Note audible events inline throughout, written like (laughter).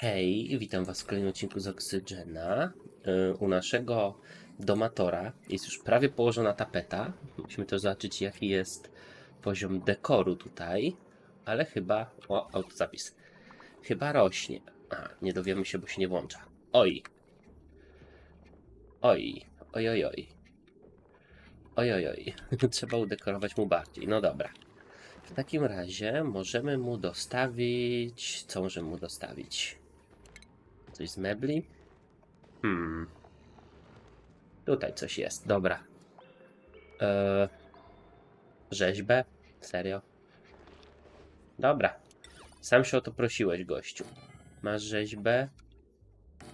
Hej, witam Was w kolejnym odcinku z Oxygena. Yy, U naszego domatora jest już prawie położona tapeta. Musimy też zobaczyć, jaki jest poziom dekoru tutaj, ale chyba. O, autozapis. Chyba rośnie. A, nie dowiemy się, bo się nie włącza. Oj. Oj, oj, oj, oj. Oj, oj, oj. (laughs) Trzeba udekorować mu bardziej. No dobra. W takim razie możemy mu dostawić. Co możemy mu dostawić? Coś z mebli? Hmm. Tutaj coś jest, dobra. Eee, rzeźbę? Serio? Dobra. Sam się o to prosiłeś, gościu. Masz rzeźbę?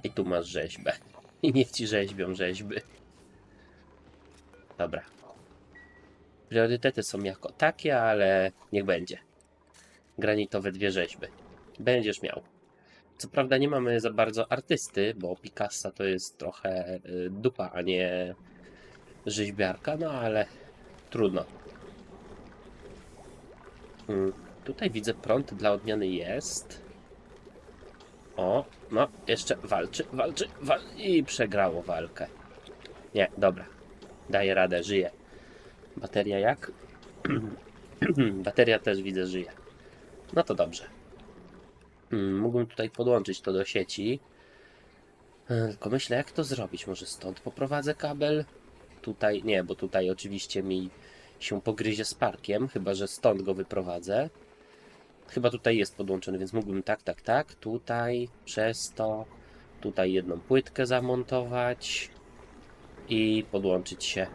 I tu masz rzeźbę. I niech ci rzeźbią rzeźby. Dobra. Priorytety są jako takie, ale niech będzie. Granitowe dwie rzeźby. Będziesz miał. Co prawda nie mamy za bardzo artysty, bo Picassa to jest trochę y, dupa, a nie rzeźbiarka, no ale trudno. Mm, Tutaj widzę prąd dla odmiany jest. O, no, jeszcze walczy, walczy, wal i przegrało walkę. Nie, dobra. Daje radę, żyje. Bateria jak? (clears throat) Bateria też widzę, żyje. No to dobrze. Mm, Mógłbym tutaj podłączyć to do sieci. E, Tylko myślę, jak to zrobić. Może stąd poprowadzę kabel? Tutaj nie, bo tutaj oczywiście mi się pogryzie z parkiem, chyba że stąd go wyprowadzę. Chyba tutaj jest podłączony, więc mógłbym tak, tak, tak. Tutaj przez to. Tutaj jedną płytkę zamontować i podłączyć się.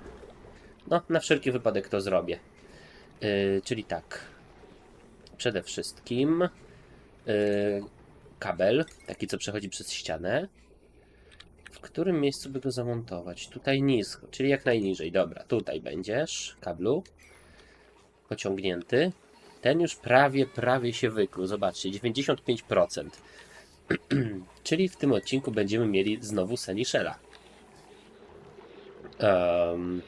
No, na wszelki wypadek to zrobię. Yy, czyli tak. Przede wszystkim kabel, taki co przechodzi przez ścianę. W którym miejscu by go zamontować? Tutaj nisko, czyli jak najniżej. Dobra, tutaj będziesz, kablu. Pociągnięty. Ten już prawie, prawie się wykluł. Zobaczcie, 95%. (clears throat) czyli w tym odcinku będziemy mieli znowu Senishela. Um,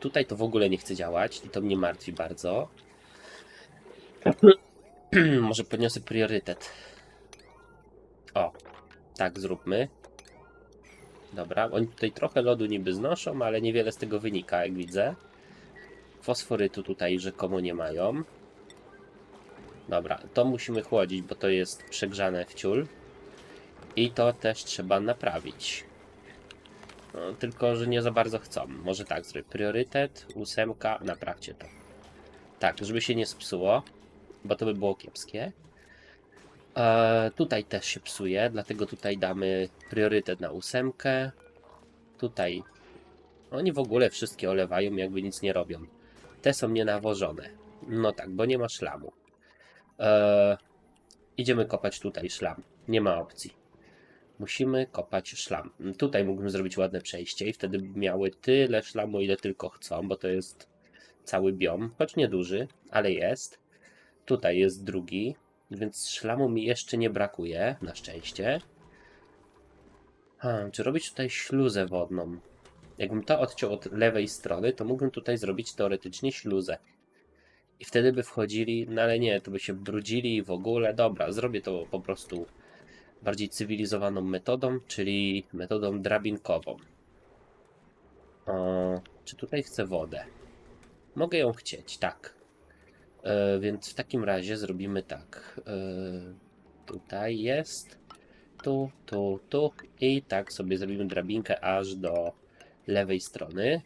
tutaj to w ogóle nie chce działać i to mnie martwi bardzo. (clears throat) Może podniosę priorytet. O, tak zróbmy. Dobra, oni tutaj trochę lodu niby znoszą, ale niewiele z tego wynika, jak widzę. Fosforytu tutaj rzekomo nie mają. Dobra, to musimy chłodzić, bo to jest przegrzane w ciul. I to też trzeba naprawić. No, tylko, że nie za bardzo chcą. Może tak zrobię. Priorytet, ósemka, naprawcie to. Tak, żeby się nie spsuło, bo to by było kiepskie. E, tutaj też się psuje, dlatego tutaj damy priorytet na ósemkę. Tutaj oni w ogóle wszystkie olewają, jakby nic nie robią. Te są nienawożone. No tak, bo nie ma szlamu. E, idziemy kopać tutaj szlam. Nie ma opcji. Musimy kopać szlam. Tutaj mógłbym zrobić ładne przejście i wtedy miały tyle szlamu, ile tylko chcą, bo to jest cały biom, choć nieduży, ale jest. Tutaj jest drugi, więc szlamu mi jeszcze nie brakuje, na szczęście. Ha, czy robić tutaj śluzę wodną? Jakbym to odciął od lewej strony, to mógłbym tutaj zrobić teoretycznie śluzę. I wtedy by wchodzili, no ale nie, to by się brudzili w ogóle. Dobra, zrobię to po prostu bardziej cywilizowaną metodą, czyli metodą drabinkową. O, czy tutaj chcę wodę? Mogę ją chcieć, tak. E, więc w takim razie zrobimy tak. E, tutaj jest. Tu, tu, tu. I tak sobie zrobimy drabinkę aż do lewej strony.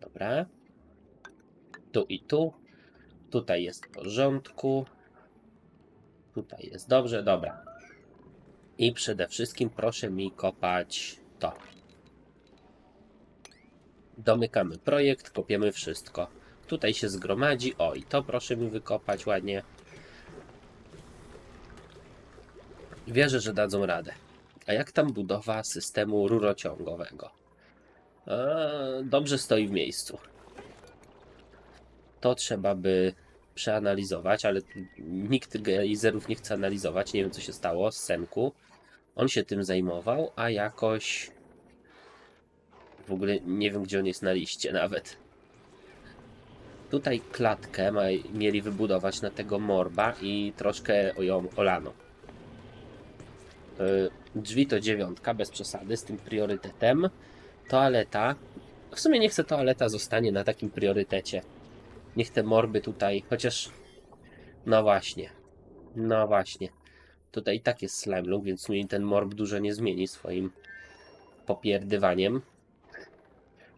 Dobra. Tu i tu. Tutaj jest w porządku. Tutaj jest dobrze, dobra. I przede wszystkim proszę mi kopać to. Domykamy projekt, kopiemy wszystko. Tutaj się zgromadzi. O, i to proszę mi wykopać ładnie. Wierzę, że dadzą radę. A jak tam budowa systemu rurociągowego? Eee, dobrze stoi w miejscu. To trzeba by przeanalizować, ale nikt gejzerów nie chce analizować. Nie wiem, co się stało z Senku. On się tym zajmował, a jakoś w ogóle nie wiem, gdzie on jest na liście nawet. Tutaj klatkę ma, mieli wybudować na tego morba i troszkę ją olano. Y, Drzwi to dziewiątka, bez przesady, z tym priorytetem. Toaleta. W sumie niech se toaleta zostanie na takim priorytecie. Niech te morby tutaj, chociaż. No właśnie. No właśnie. Tutaj i tak jest slime look, więc mi ten morb dużo nie zmieni swoim popierdywaniem.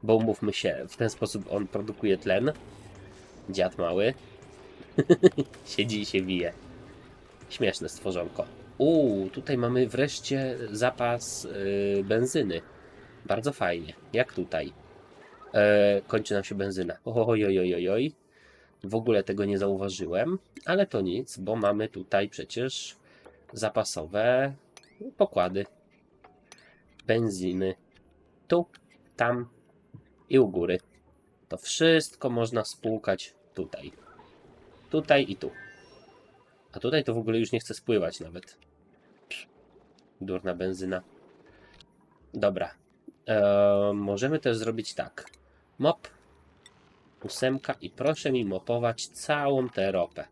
Bo umówmy się, w ten sposób on produkuje tlen. Dziad mały. (laughs) Siedzi i się wije. Śmieszne stworzonko. Uuu, tutaj mamy wreszcie zapas yy, benzyny. Bardzo fajnie. Jak tutaj. E, kończy nam się benzyna. Oj, oj, oj, oj, oj. W ogóle tego nie zauważyłem, ale to nic, bo mamy tutaj przecież zapasowe pokłady benzyny. Tu, tam i u góry. To wszystko można spłukać tutaj. Tutaj i tu. A tutaj to w ogóle już nie chce spływać nawet. Durna benzyna. Dobra. Eee, możemy też zrobić tak. Mop. Ósemka i proszę mi mopować całą tę ropę.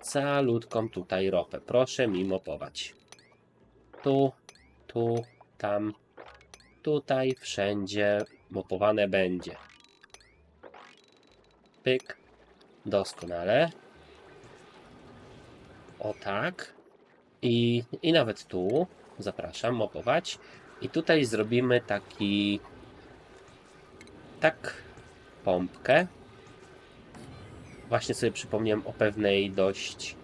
Calutką tutaj ropę. Proszę mi mopować. Tu, tu, tam, tutaj, wszędzie mopowane będzie. Pyk. Doskonale. O tak. I, I nawet tu zapraszam mopować. I tutaj zrobimy taki tak pompkę. Właśnie sobie przypomniałem o pewnej dość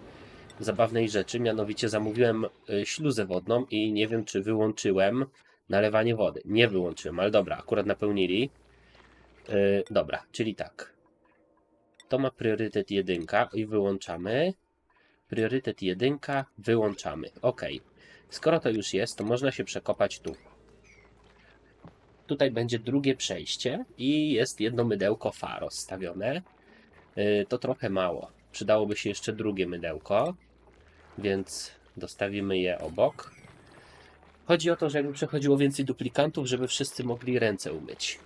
zabawnej rzeczy, mianowicie zamówiłem y, śluzę wodną i nie wiem czy wyłączyłem nalewanie wody. Nie wyłączyłem, ale dobra, akurat napełnili. Yy, dobra, czyli tak. To ma priorytet jedynka i wyłączamy. Priorytet jedynka, wyłączamy. Ok. Skoro to już jest, to można się przekopać tu. Tutaj będzie drugie przejście i jest jedno mydełko fa rozstawione. Yy, to trochę mało. Przydałoby się jeszcze drugie mydełko, więc dostawimy je obok. Chodzi o to, że przechodziło więcej duplikantów, żeby wszyscy mogli ręce umyć.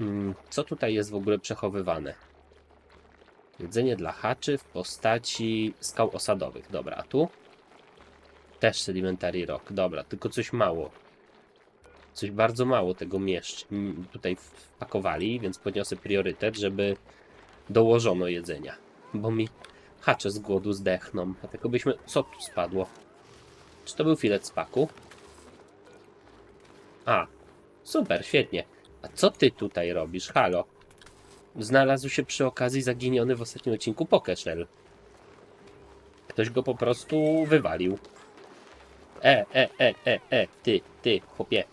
Mm, Co tutaj jest w ogóle przechowywane? Jedzenie dla haczy w postaci skał osadowych. Dobra, a tu? Też sedimentary rock. Dobra, tylko coś mało. Coś bardzo mało tego mieszcz tutaj wpakowali, więc podniosę priorytet, żeby dołożono jedzenia. Bo mi hacze z głodu zdechną. A tylko byśmy... Co tu spadło? Czy to był filet spaku? A, super, świetnie. A co ty tutaj robisz? Halo? Znalazł się przy okazji zaginiony w ostatnim odcinku Pokeszel. Ktoś go po prostu wywalił. E, e, e, e, e, ty, ty, chłopie.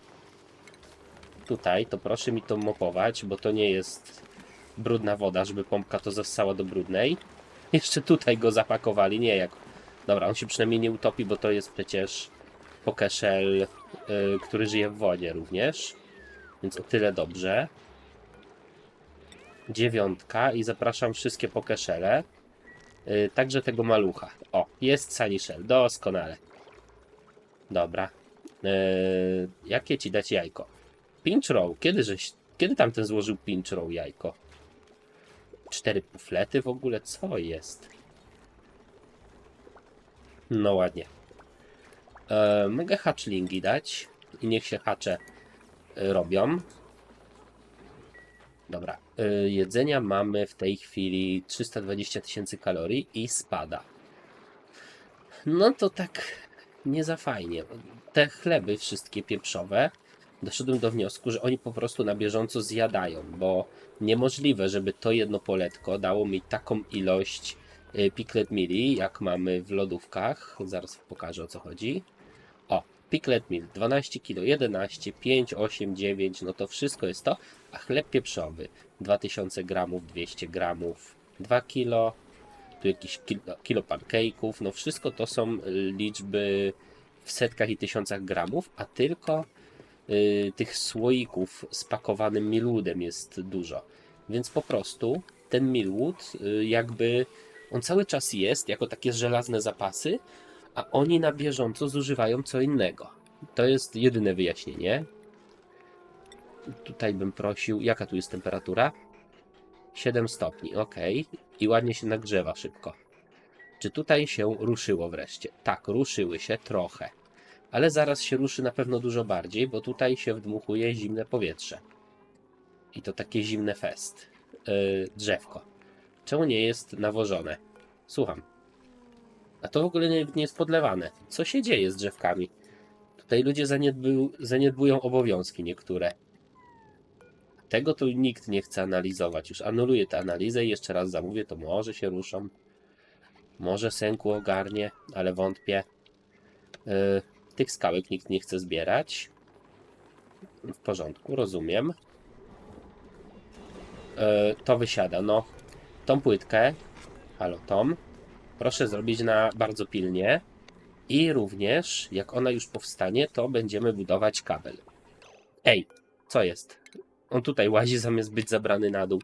Tutaj, to proszę mi to mopować, bo to nie jest brudna woda, żeby pompka to zassała do brudnej. Jeszcze tutaj go zapakowali, nie jak... Dobra, on się przynajmniej nie utopi, bo to jest przecież Pokeszel, y, który żyje w wodzie również. Więc o tyle dobrze. Dziewiątka i zapraszam wszystkie Pokeszele. Y, także tego malucha. O, jest Saliszel, doskonale. Dobra. Y, jakie ci dać jajko? Pinch roll, kiedy żeś... Kiedy tamten złożył pinch roll jajko? Cztery puflety w ogóle? Co jest? No ładnie. E, mogę hatchlingi dać i niech się hacze e, robią. Dobra. E, jedzenia mamy w tej chwili 320 tysięcy kalorii i spada. No to tak nie za fajnie. Te chleby wszystkie pieprzowe doszedłem do wniosku, że oni po prostu na bieżąco zjadają, bo niemożliwe, żeby to jedno poletko dało mi taką ilość y, Picklet Mili, jak mamy w lodówkach. Zaraz pokażę o co chodzi. O, Picklet Mil 12 kg, 11, 5, 8, 9, no to wszystko jest to. A chleb pieprzowy 2000 gramów, 200 gramów, 2 kg, tu jakieś kilo, kilo pancake'ów, no wszystko to są liczby w setkach i tysiącach gramów, a tylko y, tych słoików z pakowanym milwoodem jest dużo. Więc po prostu ten milwood y, jakby on cały czas jest jako takie żelazne zapasy, a oni na bieżąco zużywają co innego. To jest jedyne wyjaśnienie. Tutaj bym prosił, jaka tu jest temperatura? 7 stopni, ok. I ładnie się nagrzewa szybko. Czy tutaj się ruszyło wreszcie? Tak, ruszyły się trochę. Ale zaraz się ruszy na pewno dużo bardziej, bo tutaj się wdmuchuje zimne powietrze. I to takie zimne fest. Yy, drzewko. Czemu nie jest nawożone? Słucham. A to w ogóle nie, nie jest podlewane. Co się dzieje z drzewkami? Tutaj ludzie zaniedbu, zaniedbują obowiązki niektóre. Tego tu nikt nie chce analizować. Już anuluję tę analizę i jeszcze raz zamówię, to może się ruszą. Może Senku ogarnie, ale wątpię. Yy, tych skałek nikt nie chce zbierać. W porządku, rozumiem. Yy, to wysiada. No, tą płytkę, halo Tom, proszę zrobić na bardzo pilnie. I również, jak ona już powstanie, to będziemy budować kabel. Ej, co jest? On tutaj łazi zamiast być zabrany na dół.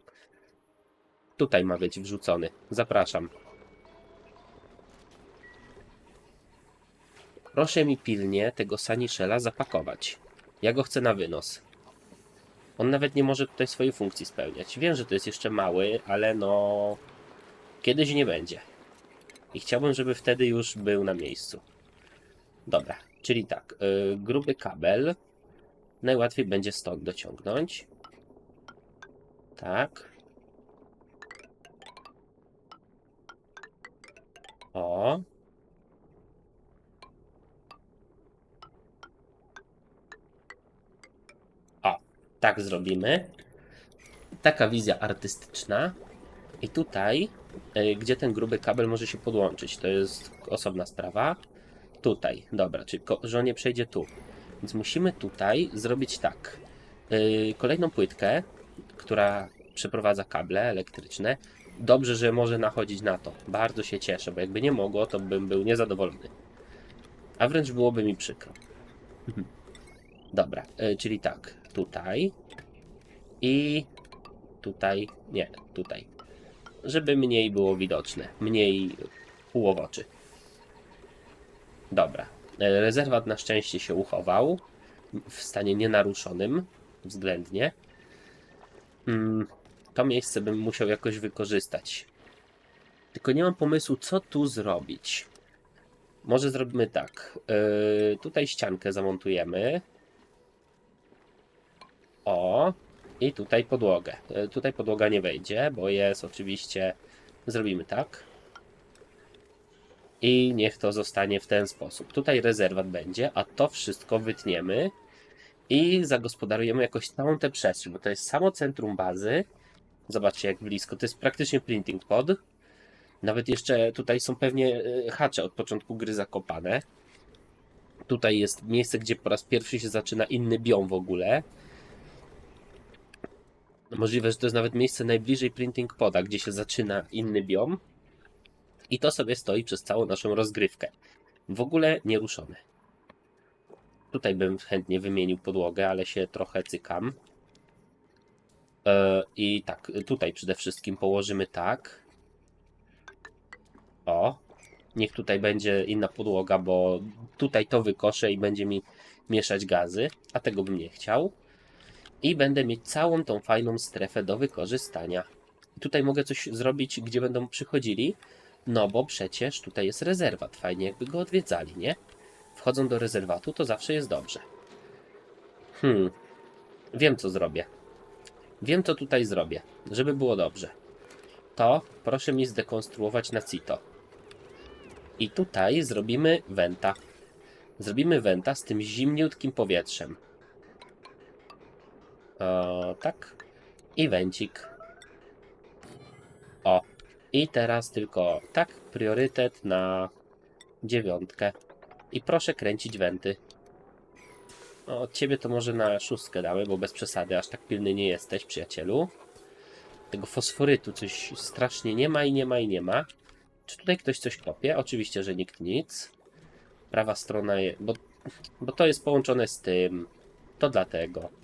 Tutaj ma być wrzucony. Zapraszam. Proszę mi pilnie tego Saniszela zapakować. Ja go chcę na wynos. On nawet nie może tutaj swojej funkcji spełniać. Wiem, że to jest jeszcze mały, ale no... Kiedyś nie będzie. I chciałbym, żeby wtedy już był na miejscu. Dobra, czyli tak. Yy, gruby kabel. Najłatwiej będzie stąd dociągnąć. Tak. O. O, tak zrobimy. Taka wizja artystyczna. I tutaj, y, gdzie ten gruby kabel może się podłączyć, to jest osobna sprawa. Tutaj, dobra, czyli ko- że on nie przejdzie tu. Więc musimy tutaj zrobić tak. Yy, kolejną płytkę, która przeprowadza kable elektryczne. Dobrze, że może nachodzić na to. Bardzo się cieszę, bo jakby nie mogło, to bym był niezadowolony. A wręcz byłoby mi przykro. Dobra, yy, czyli tak. Tutaj. I tutaj. Nie, tutaj. Żeby mniej było widoczne. Mniej ułowoczy. Dobra. Rezerwat na szczęście się uchował w stanie nienaruszonym względnie. Mm, To miejsce bym musiał jakoś wykorzystać. Tylko nie mam pomysłu, co tu zrobić. Może zrobimy tak. Yy, tutaj ściankę zamontujemy. O. I tutaj podłogę. Yy, tutaj podłoga nie wejdzie, bo jest oczywiście. Zrobimy tak. I niech to zostanie w ten sposób. Tutaj rezerwat będzie, a to wszystko wytniemy i zagospodarujemy jakoś całą tę przestrzeń, bo to jest samo centrum bazy. Zobaczcie, jak blisko. To jest praktycznie printing pod. Nawet jeszcze tutaj są pewnie e, hacze od początku gry zakopane. Tutaj jest miejsce, gdzie po raz pierwszy się zaczyna inny biom w ogóle. Możliwe, że to jest nawet miejsce najbliżej printing poda, gdzie się zaczyna inny biom. I to sobie stoi przez całą naszą rozgrywkę. W ogóle nieruszone. Tutaj bym chętnie wymienił podłogę, ale się trochę cykam. E, I tak, tutaj przede wszystkim położymy tak. O, niech tutaj będzie inna podłoga, bo tutaj to wykoszę i będzie mi mieszać gazy, a tego bym nie chciał. I będę mieć całą tą fajną strefę do wykorzystania. Tutaj mogę coś zrobić, gdzie będą przychodzili, no bo przecież tutaj jest rezerwat. Fajnie jakby go odwiedzali, nie? Wchodzą do rezerwatu, to zawsze jest dobrze. Hmm. Wiem, co zrobię. Wiem, co tutaj zrobię, żeby było dobrze. To proszę mi zdekonstruować na CITO. I tutaj zrobimy wenta. Zrobimy wenta z tym zimniutkim powietrzem. O, tak. I węcik. O. I teraz tylko tak, priorytet na dziewiątkę. I proszę kręcić wenty. No, od ciebie to może na szóstkę damy, bo bez przesady, aż tak pilny nie jesteś, przyjacielu. Tego fosforytu coś strasznie nie ma i nie ma i nie ma. Czy tutaj ktoś coś kopie? Oczywiście, że nikt nic. Prawa strona, je, bo, bo to jest połączone z tym. To dlatego.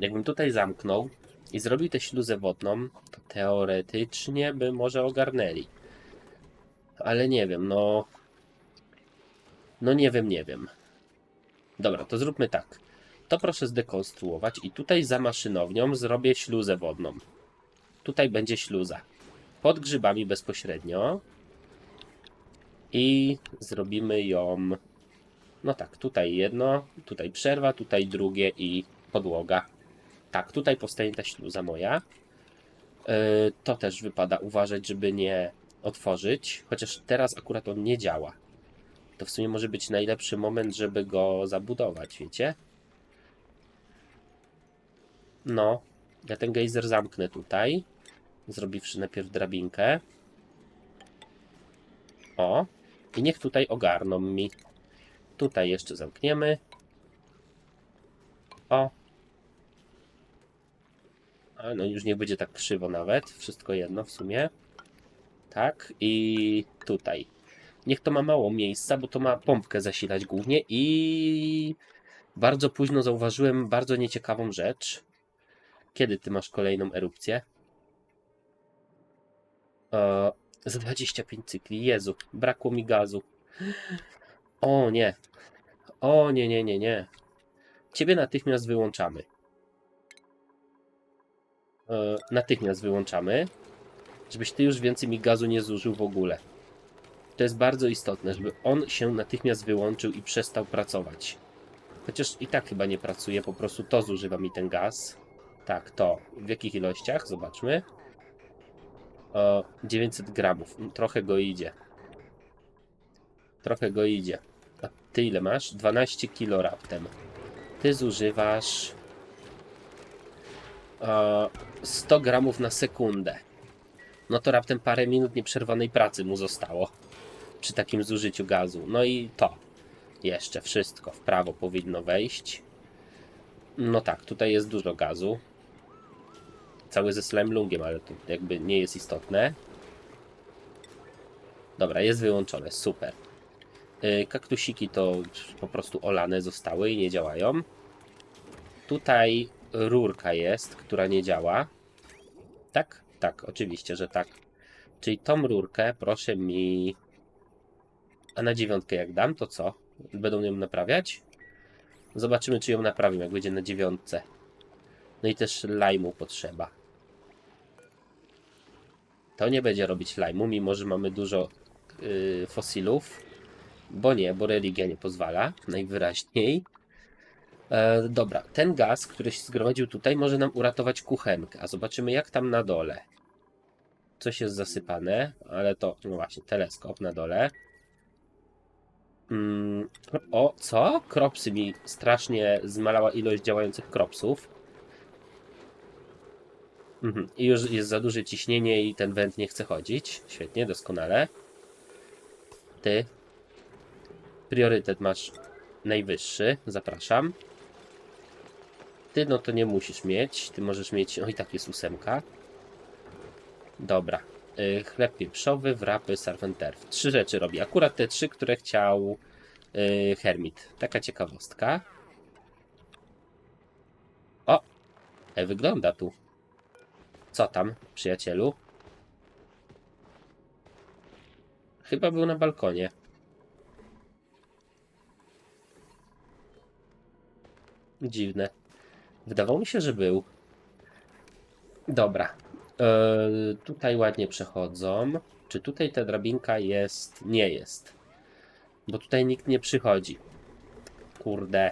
Jakbym tutaj zamknął i zrobił tę śluzę wodną, to teoretycznie by może ogarnęli. Ale nie wiem, no. No nie wiem, nie wiem. Dobra, to zróbmy tak. To proszę zdekonstruować i tutaj za maszynownią zrobię śluzę wodną. tutaj będzie śluza. Pod grzybami bezpośrednio. I zrobimy ją. No tak, tutaj jedno, tutaj przerwa, tutaj drugie i podłoga. Tak, tutaj powstanie ta śluza moja. Yy, to też wypada uważać, żeby nie otworzyć, chociaż teraz akurat on nie działa. To w sumie może być najlepszy moment, żeby go zabudować, wiecie? No, ja ten gejzer zamknę tutaj, zrobiwszy najpierw drabinkę. O, i niech tutaj ogarną mi. Tutaj jeszcze zamkniemy. O. A no już nie będzie tak krzywo nawet. Wszystko jedno w sumie. Tak, i tutaj. Niech to ma mało miejsca, bo to ma pompkę zasilać głównie i bardzo późno zauważyłem bardzo nieciekawą rzecz. Kiedy ty masz kolejną erupcję? E, za 25 cykli. Jezu, brakło mi gazu. O nie. O nie, nie, nie, nie. Ciebie natychmiast wyłączamy. E, natychmiast wyłączamy, żebyś ty już więcej mi gazu nie zużył w ogóle. To jest bardzo istotne, żeby on się natychmiast wyłączył i przestał pracować. Chociaż i tak chyba nie pracuje, po prostu to zużywa mi ten gaz. Tak, to. W jakich ilościach? Zobaczmy. O, 900 gramów. Trochę go idzie. Trochę go idzie. A ty ile masz? 12 kilo raptem. Ty zużywasz 100 gramów na sekundę. No to raptem parę minut nieprzerwanej pracy mu zostało. Przy takim zużyciu gazu. No i to. Jeszcze wszystko w prawo powinno wejść. No tak, tutaj jest dużo gazu. Cały ze slime lungiem, ale to jakby nie jest istotne. Dobra, jest wyłączone, super. Yy, kaktusiki to po prostu olane zostały i nie działają. Tutaj rurka jest, która nie działa. Tak? Tak, oczywiście, że tak. Czyli tą rurkę proszę mi... A na dziewiątkę jak dam, to co? Będą ją naprawiać? Zobaczymy, czy ją naprawią, jak będzie na dziewiątce. No i też lajmu potrzeba. To nie będzie robić lajmu, mimo że mamy dużo yy, fosilów. Bo nie, bo religia nie pozwala, najwyraźniej. E, dobra, ten gaz, który się zgromadził tutaj, może nam uratować kuchenkę. A zobaczymy, jak tam na dole. Coś jest zasypane, ale to, no właśnie, teleskop na dole. Mm, o, co? Kropsy mi strasznie zmalała ilość działających kropsów. Mhm. I już jest za duże ciśnienie i ten węd nie chce chodzić. Świetnie, doskonale. Ty. Priorytet masz najwyższy. Zapraszam. Ty no to nie musisz mieć. Ty możesz mieć. O i tak jest ósemka. Dobra. Y, chleb pieprzowy, wrapy, sarwenterf. Trzy rzeczy robi. Akurat te trzy, które chciał y, Hermit. Taka ciekawostka. O! E, wygląda tu. Co tam, przyjacielu? Chyba był na balkonie. Dziwne. Wydawało mi się, że był. Dobra. E, tutaj ładnie przechodzą. Czy tutaj ta drabinka jest? Nie jest. Bo tutaj nikt nie przychodzi. Kurde.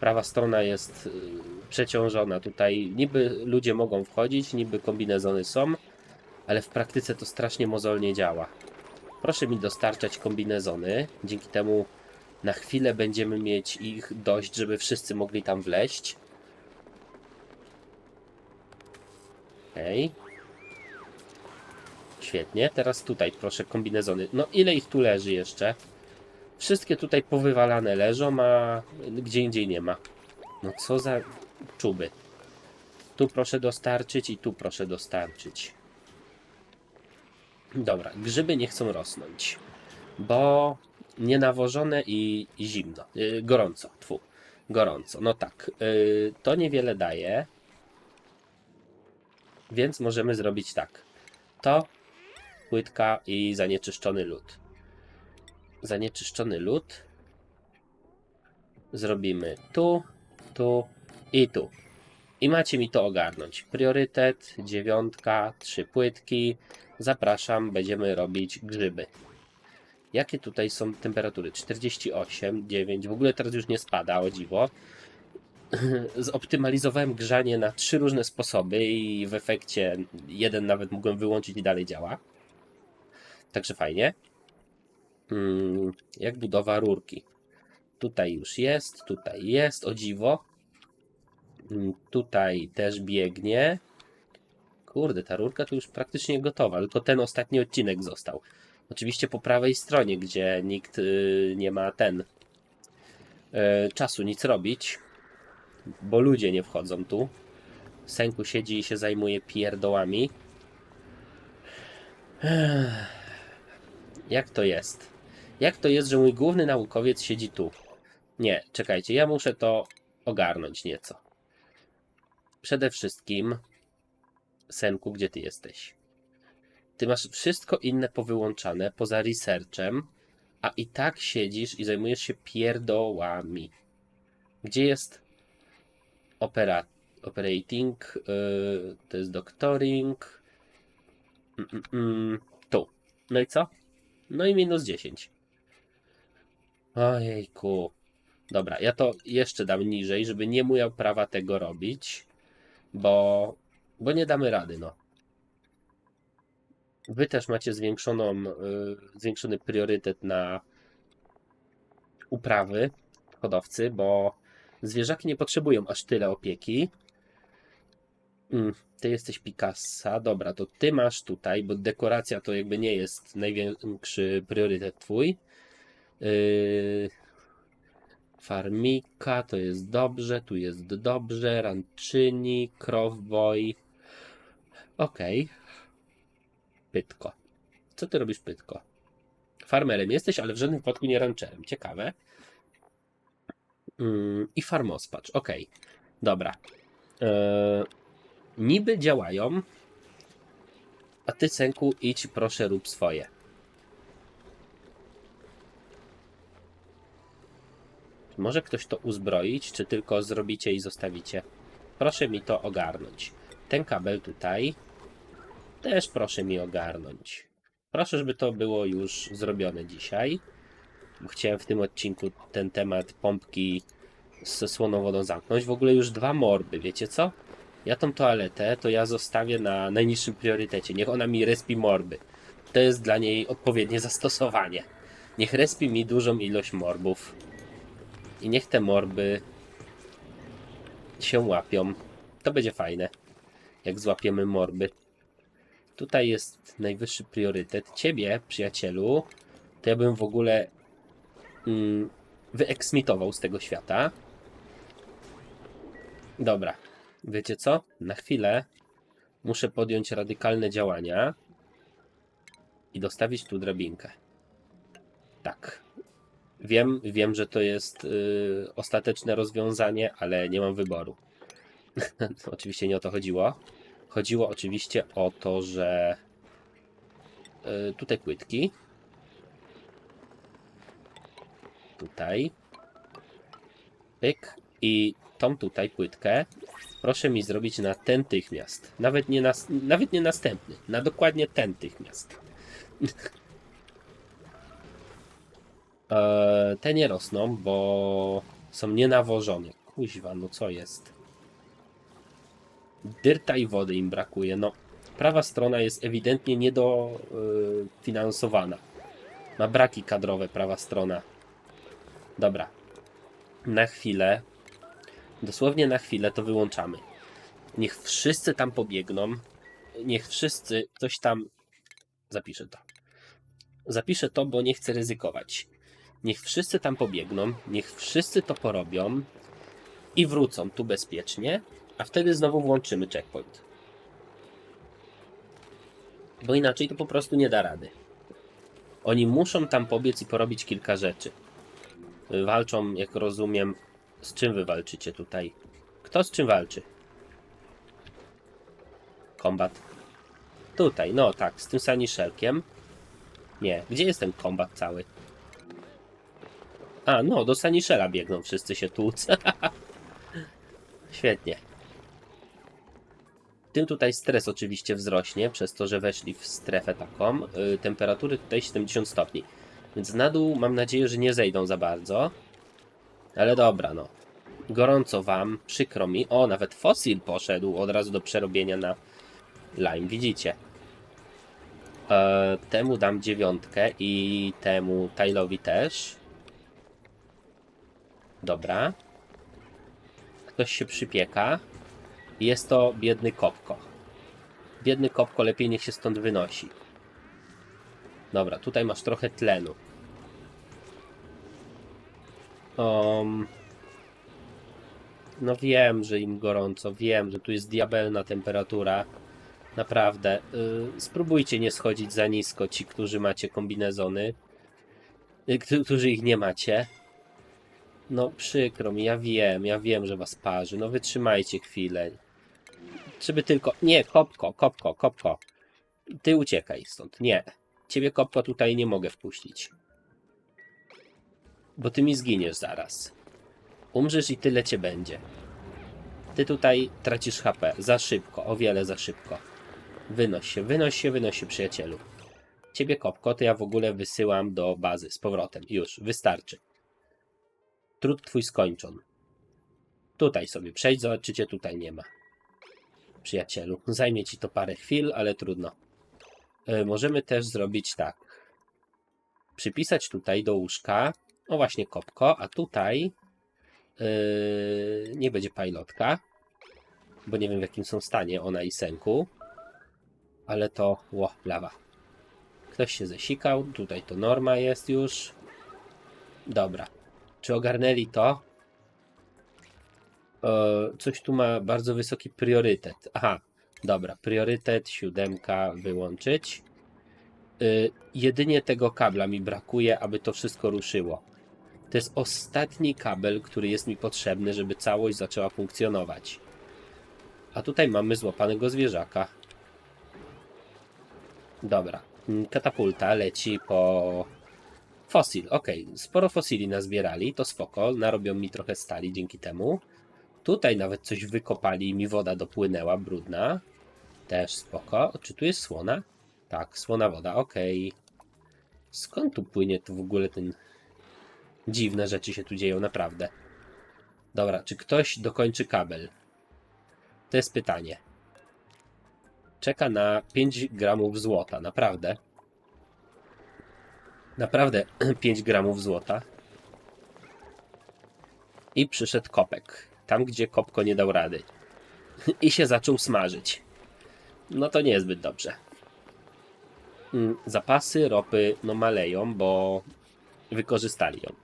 Prawa strona jest y, przeciążona. Tutaj niby ludzie mogą wchodzić, niby kombinezony są, ale w praktyce to strasznie mozolnie działa. Proszę mi dostarczać kombinezony. Dzięki temu na chwilę będziemy mieć ich dość, żeby wszyscy mogli tam wleźć. Okej. Świetnie. Teraz tutaj proszę kombinezony. No ile ich tu leży jeszcze? Wszystkie tutaj powywalane leżą, a gdzie indziej nie ma. No co za czuby. Tu proszę dostarczyć i tu proszę dostarczyć. Dobra, grzyby nie chcą rosnąć, bo nienawożone i zimno. Yy, gorąco, tfu. Gorąco, no tak. Yy, to niewiele daje, więc możemy zrobić tak. To, płytka i zanieczyszczony lód. Zanieczyszczony lód zrobimy tu, tu i tu. I macie mi to ogarnąć. Priorytet, dziewiątka, trzy płytki. Zapraszam, będziemy robić grzyby. Jakie tutaj są temperatury? 48, 9. W ogóle teraz już nie spada, o dziwo. (laughs) Zoptymalizowałem grzanie na trzy różne sposoby i w efekcie jeden nawet mogłem wyłączyć i dalej działa. Także fajnie. Mm, Jak budowa rurki. Tutaj już jest, tutaj jest, o dziwo. Mm, Tutaj też biegnie. Kurde, ta rurka tu już praktycznie gotowa, tylko ten ostatni odcinek został. Oczywiście po prawej stronie, gdzie nikt y, nie ma ten y, czasu nic robić, bo ludzie nie wchodzą tu. Senku siedzi i się zajmuje pierdołami. Jak to jest? Jak to jest, że mój główny naukowiec siedzi tu? Nie, czekajcie, ja muszę to ogarnąć nieco. Przede wszystkim, Senku, gdzie ty jesteś? Ty masz wszystko inne powyłączane poza researchem, a i tak siedzisz i zajmujesz się pierdołami. Gdzie jest opera, operating? Yy, to jest doctoring. Mm, mm, mm, tu. No i co? No i minus 10. Ojejku. Dobra, ja to jeszcze dam niżej, żeby nie miał prawa tego robić, bo, bo nie damy rady, no. Wy też macie zwiększoną, y, zwiększony priorytet na uprawy hodowcy, bo zwierzaki nie potrzebują aż tyle opieki. Mm, ty jesteś Picassa, dobra, to ty masz tutaj, bo dekoracja to jakby nie jest największy priorytet twój. Yy, farmika to jest dobrze, tu jest dobrze, ranczyni, crowboy. Okej. Pytko. Co ty robisz, Pytko? Farmerem jesteś, ale w żadnym wypadku nie rancherem. Ciekawe. Mm, I farmospacz. Okej. Dobra. Eee, niby działają, a ty, Senku, idź proszę rób swoje. Może ktoś to uzbroić, czy tylko zrobicie i zostawicie? Proszę mi to ogarnąć. Ten kabel tutaj też proszę mi ogarnąć. Proszę, żeby to było już zrobione dzisiaj. Chciałem w tym odcinku ten temat pompki ze słoną wodą zamknąć. W ogóle już dwa morby, wiecie co? Ja tą toaletę to ja zostawię na najniższym priorytecie. Niech ona mi respi morby. To jest dla niej odpowiednie zastosowanie. Niech respi mi dużą ilość morbów. I niech te morby się łapią. To będzie fajne. Jak złapiemy morby. Tutaj jest najwyższy priorytet. Ciebie, przyjacielu, to ja bym w ogóle wyeksmitował z tego świata. Dobra. Wiecie co? Na chwilę muszę podjąć radykalne działania i dostawić tu drabinkę. Tak. Wiem, wiem, że to jest y, ostateczne rozwiązanie, ale nie mam wyboru. (laughs) oczywiście nie o to chodziło. Chodziło oczywiście o to, że y, tutaj płytki. Tutaj. Pyk. I tą tutaj płytkę proszę mi zrobić na natychmiast. Nawet nie, nawet nie następny. Na dokładnie natychmiast. Eee, (laughs) te nie rosną, bo są nienawożone. Kuźwa, no co jest? Dyrta i wody im brakuje. No, prawa strona jest ewidentnie niedofinansowana. Ma braki kadrowe prawa strona. Dobra. Na chwilę, dosłownie na chwilę to wyłączamy. Niech wszyscy tam pobiegną. Niech wszyscy coś tam. Zapiszę to. Zapiszę to, bo nie chcę ryzykować. Niech wszyscy tam pobiegną, niech wszyscy to porobią i wrócą tu bezpiecznie, a wtedy znowu włączymy checkpoint. Bo inaczej to po prostu nie da rady. Oni muszą tam pobiec i porobić kilka rzeczy. Walczą, jak rozumiem, z czym wy walczycie tutaj? Kto z czym walczy? Kombat. Tutaj, no tak, z tym saniszelkiem. Nie, gdzie jest ten kombat cały? A, no, do Saniszela biegną wszyscy się tłuc. (laughs) Świetnie. Tym tutaj stres oczywiście wzrośnie, przez to, że weszli w strefę taką. Yy, temperatury tutaj 70 stopni. Więc na dół mam nadzieję, że nie zejdą za bardzo. Ale dobra, no. Gorąco wam, przykro mi. O, nawet fosil poszedł od razu do przerobienia na lime, widzicie. E, temu dam dziewiątkę i temu Tylowi też. Dobra. Ktoś się przypieka. Jest to biedny kopko. Biedny kopko, lepiej niech się stąd wynosi. Dobra, tutaj masz trochę tlenu. Um, no wiem, że im gorąco, wiem, że tu jest diabelna temperatura. Naprawdę. y, spróbujcie nie schodzić za nisko, ci, którzy macie kombinezony. Y, któ- którzy ich nie macie. No przykro mi, ja wiem, ja wiem, że was parzy. No wytrzymajcie chwilę. Żeby tylko... Nie, kopko, kopko, kopko. Ty uciekaj stąd. Nie. Ciebie kopko tutaj nie mogę wpuścić. Bo ty mi zginiesz zaraz. Umrzesz i tyle cię będzie. Ty tutaj tracisz HP. Za szybko, o wiele za szybko. Wynoś się, wynoś się, wynoś się, przyjacielu. Ciebie, kopko, to ja w ogóle wysyłam do bazy z powrotem. Już, wystarczy. Trud twój skończon. Tutaj sobie przejdź, zobacz, czy cię tutaj nie ma. Przyjacielu, zajmie ci to parę chwil, ale trudno. E, możemy też zrobić tak. Przypisać tutaj do łóżka, o właśnie kopko, a tutaj Yy, nie będzie pilotka, bo nie wiem w jakim są stanie ona i Senku. Ale to, ło, lawa. Ktoś się zesikał, tutaj to norma jest już. Dobra. Czy ogarnęli to? E, coś tu ma bardzo wysoki priorytet. Aha, dobra. Priorytet, siódemka, wyłączyć. Y, jedynie tego kabla mi brakuje, aby to wszystko ruszyło. To jest ostatni kabel, który jest mi potrzebny, żeby całość zaczęła funkcjonować. A tutaj mamy złapanego zwierzaka. Dobra. Mm, Katapulta leci po fosil. Ok, sporo fosili nazbierali, to spoko. Narobią mi trochę stali dzięki temu. Tutaj nawet coś wykopali i mi woda dopłynęła, brudna. Też spoko. Czy tu jest słona? Tak, słona woda, ok. Skąd tu płynie tu w ogóle ten Dziwne rzeczy się tu dzieją, naprawdę. Dobra, czy ktoś dokończy kabel? To jest pytanie. Czeka na 5 gramów złota, naprawdę. Naprawdę (clears throat) 5 gramów złota. I przyszedł kopek. Tam, gdzie kopko nie dał rady. (laughs) I się zaczął smażyć. No to niezbyt dobrze. Mm, Zapasy ropy no maleją, bo wykorzystali ją.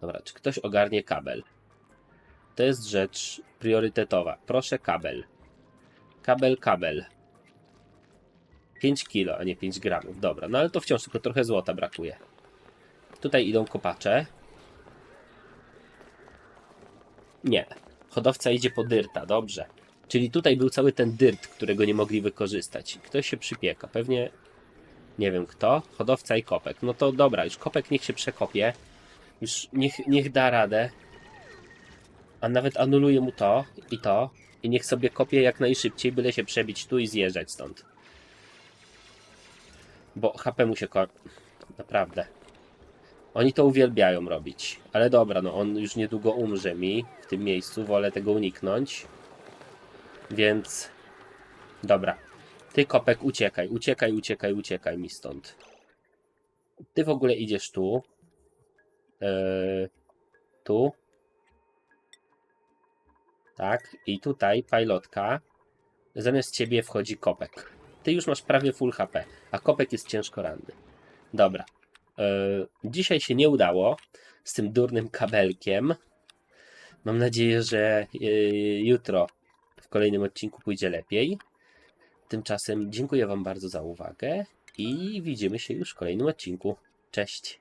Dobra, czy ktoś ogarnie kabel? To jest rzecz priorytetowa. Proszę kabel. Kabel, kabel. 5 kilo, a nie 5 gramów. Dobra, no ale to wciąż tylko trochę złota brakuje. Tutaj idą kopacze. Nie. Hodowca idzie po dyrta, dobrze. Czyli tutaj był cały ten dyrt, którego nie mogli wykorzystać. Ktoś się przypieka. Pewnie nie wiem kto. Hodowca i kopek. No to dobra, już kopek niech się przekopie. Już niech, niech da radę. A nawet anuluje mu to i to. I niech sobie kopie jak najszybciej, byle się przebić tu i zjeżdżać stąd. Bo HP mu się ko... Naprawdę. Oni to uwielbiają robić. Ale dobra, no on już niedługo umrze mi w tym miejscu. Wolę tego uniknąć. Więc... Dobra. Ty, kopek, uciekaj, uciekaj, uciekaj, uciekaj mi stąd. Ty w ogóle idziesz tu. Eee, tu. Tak, i tutaj pilotka. Zamiast ciebie wchodzi kopek. Ty już masz prawie full HP, a kopek jest ciężko ranny. Dobra. Eee, dzisiaj się nie udało z tym durnym kabelkiem. Mam nadzieję, że eee, jutro w kolejnym odcinku pójdzie lepiej. Tymczasem dziękuję Wam bardzo za uwagę i widzimy się już w kolejnym odcinku. Cześć.